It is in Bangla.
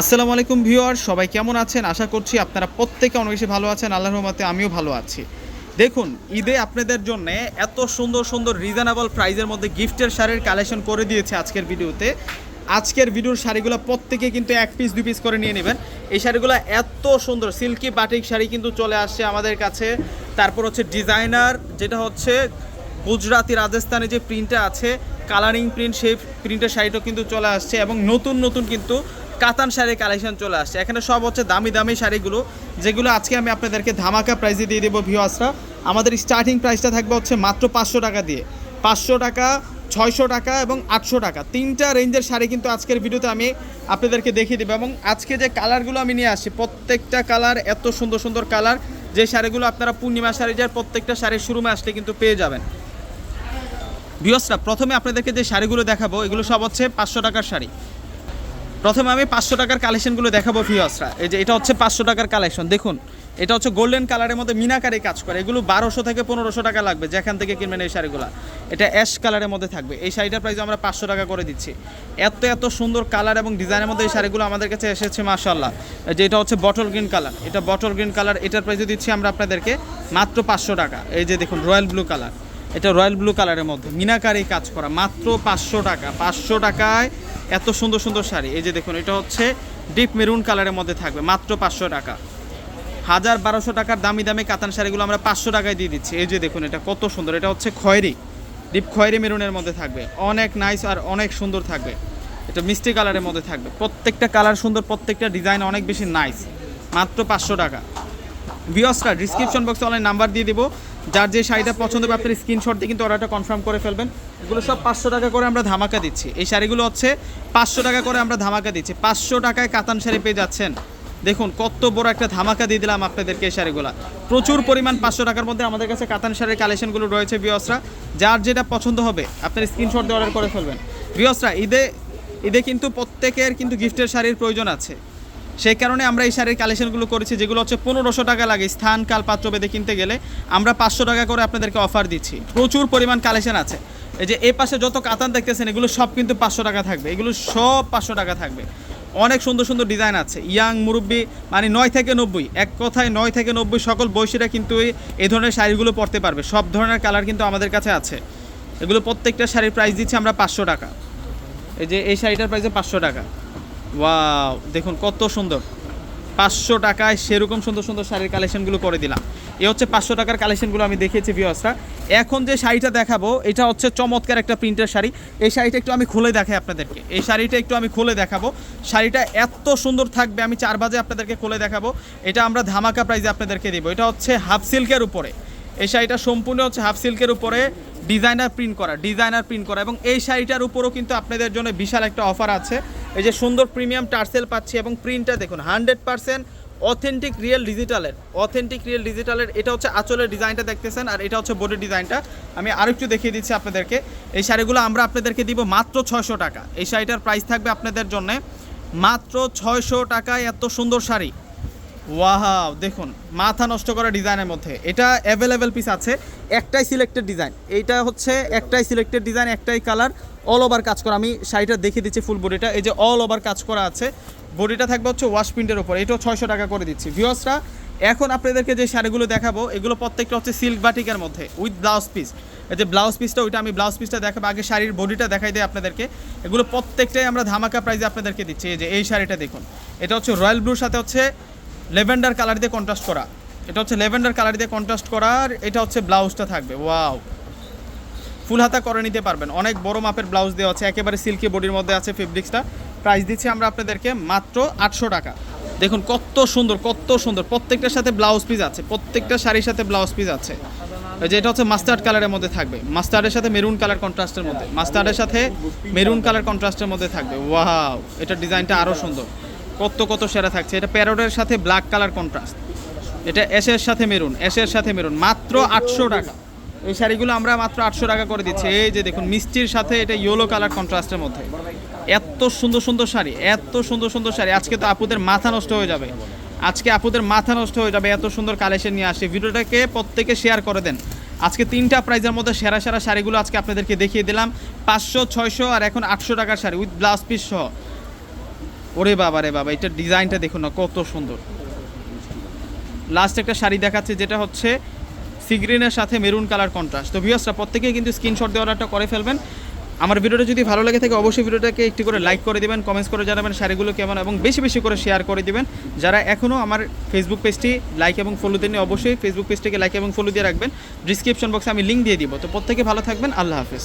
আসসালামু আলাইকুম ভিউয়ার, সবাই কেমন আছেন? আশা করছি আপনারা প্রত্যেকে অনেক বেশি ভালো আছেন। আল্লাহর রহমতে আমিও ভালো আছি। দেখুন, ঈদে আপনাদের জন্য এত সুন্দর সুন্দর রিজনেবল প্রাইজের মধ্যে গিফটের শাড়ির কালেকশন করে দিয়েছে আজকের ভিডিওতে। আজকের ভিডিওর শাড়িগুলো প্রত্যেকে কিন্তু এক পিস দুই পিস করে নিয়ে নেবেন। এই শাড়িগুলো এত সুন্দর সিল্কি বাটিক শাড়ি কিন্তু চলে আসছে আমাদের কাছে। তারপর হচ্ছে ডিজাইনার যেটা হচ্ছে গুজরাতি রাজস্থানে যে প্রিন্টটা আছে কালারিং প্রিন্ট সেই প্রিন্টের শাড়িটাও কিন্তু চলে আসছে এবং নতুন নতুন কিন্তু কাতান শাড়ির কালেকশন চলে আসছে। এখানে সব হচ্ছে দামি দামি শাড়িগুলো, যেগুলো আজকে আমি আপনাদেরকে ধামাকা প্রাইসে দিয়ে দেবো ভিওয়াসরা আমাদের স্টার্টিং প্রাইসটা থাকবে হচ্ছে মাত্র পাঁচশো টাকা দিয়ে। পাঁচশো টাকা, ছয়শো টাকা এবং আটশো টাকা। তিনটা রেঞ্জের শাড়ি কিন্তু আজকের ভিডিওতে আমি আপনাদেরকে দেখিয়ে দেবো এবং আজকে যে কালারগুলো আমি নিয়ে আসছি, প্রত্যেকটা কালার এত সুন্দর সুন্দর কালার যে শাড়িগুলো আপনারা পূর্ণিমা শাড়িটার প্রত্যেকটা শাড়ির শুরুমে আসলে কিন্তু পেয়ে যাবেন। বিয়সরা প্রথমে আপনাদেরকে যে শাড়িগুলো দেখাবো, এগুলো সব হচ্ছে পাঁচশো টাকার শাড়ি। প্রথমে আমি পাঁচশো টাকার কালেকশনগুলো দেখাবো ভিওসরা এই যে এটা হচ্ছে পাঁচশো টাকার কালেকশন দেখুন। এটা হচ্ছে গোল্ডেন কালারের মধ্যে মিনাকারি কাজ করে। এগুলো বারোশো থেকে পনেরোশো টাকা লাগবে যেখান থেকে কিনবেন এই শাড়িগুলো। এটা অ্যাশ কালারের মধ্যে থাকবে। এই শাড়িটার প্রাইস আমরা পাঁচশো টাকা করে দিচ্ছি। এত এত সুন্দর কালার এবং ডিজাইনের মধ্যে এই শাড়িগুলো আমাদের কাছে এসেছে মাশাল্লাহ যে এটা হচ্ছে বটল গ্রিন কালার এটা বটল গ্রিন কালার এটার প্রাইসে দিচ্ছি আমরা আপনাদেরকে মাত্র পাঁচশো টাকা। এই যে দেখুন রয়্যাল ব্লু কালার এটা রয়্যাল ব্লু কালারের মধ্যে। মিনাকারি কাজ করা, মাত্র পাঁচশো টাকা। পাঁচশো টাকায় এত সুন্দর সুন্দর শাড়ি। এই যে দেখুন, এটা হচ্ছে ডিপ মেরুন কালারের মধ্যে থাকবে, মাত্র পাঁচশো টাকা। হাজার বারোশো টাকার দামি দামি কাতান শাড়িগুলো আমরা পাঁচশো টাকায় দিয়ে দিচ্ছি। এই যে দেখুন, এটা কত সুন্দর, এটা হচ্ছে খয়েরি। ডিপ খয়েরি মেরুনের মধ্যে থাকবে। অনেক নাইস আর অনেক সুন্দর থাকবে। এটা মিষ্টি কালারের মধ্যে থাকবে। প্রত্যেকটা কালার সুন্দর, প্রত্যেকটা ডিজাইন অনেক বেশি নাইস। মাত্র পাঁচশো টাকা। ভিওসটা ডিসক্রিপশন বক্সে অনলাইন নাম্বার দিয়ে দেবো। যার যে শাড়িটা পছন্দ হবে, আপনার স্ক্রিনশট দিয়ে কিন্তু অর্ডারটা কনফার্ম করে ফেলবেন। এগুলো সব পাঁচশো টাকা করে আমরা ধামাকা দিচ্ছি। এই শাড়িগুলো হচ্ছে পাঁচশো টাকা করে আমরা ধামাকা দিচ্ছি। পাঁচশো টাকায় কাতান শাড়ি পেয়ে যাচ্ছেন। দেখুন, কত বড় একটা ধামাকা দিয়ে দিলাম আপনাদেরকে এই শাড়িগুলো। প্রচুর পরিমাণ পাঁচশো টাকার মধ্যে আমাদের কাছে কাতান শাড়ির কালেকশনগুলো রয়েছে বিয়সরা যার যেটা পছন্দ হবে, আপনার স্ক্রিনশট দিয়ে অর্ডার করে ফেলবেন। বিয়সরা ঈদে ঈদে কিন্তু প্রত্যেকের কিন্তু গিফটের শাড়ির প্রয়োজন আছে। সেই কারণে আমরা এই শাড়ির কালেকশনগুলো করেছি, যেগুলো হচ্ছে পনেরোশো টাকা লাগে। স্থান কাল পাত্র বেঁধে কিনতে গেলে আমরা পাঁচশো টাকা করে আপনাদেরকে অফার দিচ্ছি। প্রচুর পরিমাণ কালেকশন আছে। এই যে এই পাশে যত কাতান দেখতেছেন, এগুলো সব কিন্তু পাঁচশো টাকা থাকবে। এগুলো সব পাঁচশো টাকা থাকবে। অনেক সুন্দর সুন্দর ডিজাইন আছে। ইয়াং মুরব্বি মানে নয় থেকে নব্বই, এক কথায় নয় থেকে নব্বই সকল বয়সীরা কিন্তু এই- ধরনের শাড়িগুলো পরতে পারবে। সব ধরনের কালার কিন্তু আমাদের কাছে আছে। এগুলো প্রত্যেকটা শাড়ির প্রাইস দিচ্ছি আমরা পাঁচশো টাকা। এই যে এই শাড়িটার প্রাইসে পাঁচশো টাকা। ওয়াও, দেখুন কত সুন্দর। পাঁচশো টাকায় সেরকম সুন্দর সুন্দর শাড়ির কালেকশনগুলো করে দিলাম। এ হচ্ছে পাঁচশো টাকার কালেকশনগুলো আমি দেখিয়েছি ভিওসরা এখন যে শাড়িটা দেখাবো, এটা হচ্ছে চমৎকার একটা প্রিন্টের শাড়ি। এই শাড়িটা একটু আমি খুলে দেখাই আপনাদেরকে। এই শাড়িটা একটু আমি খুলে দেখাবো। শাড়িটা এত সুন্দর থাকবে, আমি চার বাজে আপনাদেরকে খুলে দেখাবো। এটা আমরা ধামাকা প্রাইজে আপনাদেরকে দেবো। এটা হচ্ছে হাফ সিল্কের উপরে। এই শাড়িটা সম্পূর্ণ হচ্ছে হাফ সিল্কের উপরে ডিজাইনার প্রিন্ট করা ডিজাইনার প্রিন্ট করা। এবং এই শাড়িটার উপরও কিন্তু আপনাদের জন্য বিশাল একটা অফার আছে। এই যে সুন্দর প্রিমিয়াম টার্সেল পাচ্ছি এবং প্রিন্টটা দেখুন, হান্ড্রেড পার্সেন্ট অথেন্টিক রিয়েল ডিজিটালের, অথেন্টিক রিয়েল ডিজিটালের, এটা হচ্ছে আঁচলের ডিজাইনটা দেখতেছেন আর এটা হচ্ছে বোর্ডের ডিজাইনটা। আমি আরেকটু একটু দেখিয়ে দিচ্ছি আপনাদেরকে, এই শাড়িগুলো আমরা আপনাদেরকে দিব মাত্র ছয়শো টাকা। এই শাড়িটার প্রাইস থাকবে আপনাদের জন্য মাত্র ছয়শো টাকায় এত সুন্দর শাড়ি। ওয়াও দেখুন, মাথা নষ্ট করা ডিজাইনের মধ্যে। এটা অ্যাভেলেবেল পিস আছে, একটাই সিলেক্টেড ডিজাইন এইটা হচ্ছে একটাই সিলেক্টেড ডিজাইন একটাই কালার অল ওভার কাজ করা। আমি শাড়িটা দেখিয়ে দিচ্ছি ফুল বডিটা এই যে অল ওভার কাজ করা আছে বডিটা থাকবে হচ্ছে ওয়াশ প্রিন্টের উপর। এটাও ছয়শো টাকা করে দিচ্ছি। ভিউয়ার্সরা এখন আপনাদেরকে যে শাড়িগুলো দেখাবো, এগুলো প্রত্যেকটা হচ্ছে সিল্ক বাটিকের মধ্যে উইথ ব্লাউজ পিস এই যে ব্লাউজ পিসটা ওইটা আমি ব্লাউজ পিসটা দেখাবো। আগে শাড়ির বডিটা দেখাই দিই আপনাদেরকে। এগুলো প্রত্যেকটাই আমরা ধামাকা প্রাইজে আপনাদেরকে দিচ্ছি। এই যে এই শাড়িটা দেখুন। এটা হচ্ছে রয়্যাল ব্লুর সাথে হচ্ছে লেভেন্ডার কালার দিয়ে কন্ট্রাস্ট করা। এটা হচ্ছে লেভেন্ডার কালার দিয়ে কন্ট্রাস্ট করা আর এটা হচ্ছে ব্লাউজটা থাকবে। ওয়াও। ফুল হাতা করে নিতে পারবেন। অনেক বড় মাপের ব্লাউজ দেওয়া আছে। একেবারে সিল্কি বডির মধ্যে আছে ফেব্রিক্সটা প্রাইস দিচ্ছি আমরা আপনাদেরকে মাত্র আটশো টাকা। দেখুন কত সুন্দর কত সুন্দর। প্রত্যেকটার সাথে ব্লাউজ পিস আছে। প্রত্যেকটা শাড়ির সাথে ব্লাউজ পিস আছে। যে এটা হচ্ছে মাস্টার্ড কালারের মধ্যে থাকবে। মাস্টার্ডের সাথে মেরুন কালার কন্ট্রাস্টের মধ্যে। মাস্টার্ডের সাথে মেরুন কালার কন্ট্রাস্টের মধ্যে থাকবে। ওয়াও। এটা ডিজাইনটা আরও সুন্দর। কত কত সেরা থাকছে। এটা প্যারোডের সাথে ব্ল্যাক কালার কন্ট্রাস্ট। এটা এসের সাথে মেরুন এসের সাথে মেরুন। মাত্র আটশো টাকা। এই শাড়িগুলো আমরা মাত্র আটশো টাকা করে দিচ্ছি। এই যে দেখুন, মিষ্টির সাথে এটা ইয়েলো কালার কন্ট্রাস্টের মধ্যে। এত সুন্দর সুন্দর শাড়ি, এত সুন্দর সুন্দর শাড়ি। আজকে তো আপুদের মাথা নষ্ট হয়ে যাবে। আজকে আপুদের মাথা নষ্ট হয়ে যাবে, এত সুন্দর কালেকশন নিয়ে আসে ভিডিওটাকে প্রত্যেকে শেয়ার করে দেন। আজকে তিনটা প্রাইজের মধ্যে সেরা সেরা শাড়িগুলো আজকে আপনাদেরকে দেখিয়ে দিলাম। পাঁচশো, ছয়শো আর এখন আটশো টাকার শাড়ি উইথ ব্লাউজ পিস সহ। ওরে বাবা রে বাবা এটার ডিজাইনটা দেখুন না, কত সুন্দর। লাস্ট একটা শাড়ি দেখাচ্ছে, যেটা হচ্ছে সিগ্রিনের সাথে মেরুন কালার কন্ট্রাস্ট তো ভিউয়ার্সরা প্রত্যেকেই কিন্তু স্ক্রিনশট দিয়ে অর্ডারটা করে ফেলবেন। আমার ভিডিওটা যদি ভালো লাগে থাকে, অবশ্যই ভিডিওটাকে একটি করে লাইক করে দিবেন কমেন্টস করে জানাবেন শাড়িগুলো কেমন, এবং বেশি বেশি করে শেয়ার করে দিবেন। যারা এখনও আমার ফেসবুক পেজটি লাইক এবং ফলো দেননি, অবশ্যই ফেসবুক পেজটিকে লাইক এবং ফলো দিয়ে রাখবেন। ডিসক্রিপশন বক্সে আমি লিঙ্ক দিয়ে দিব। তো প্রত্যেকে ভালো থাকবেন, আল্লাহ হাফিজ।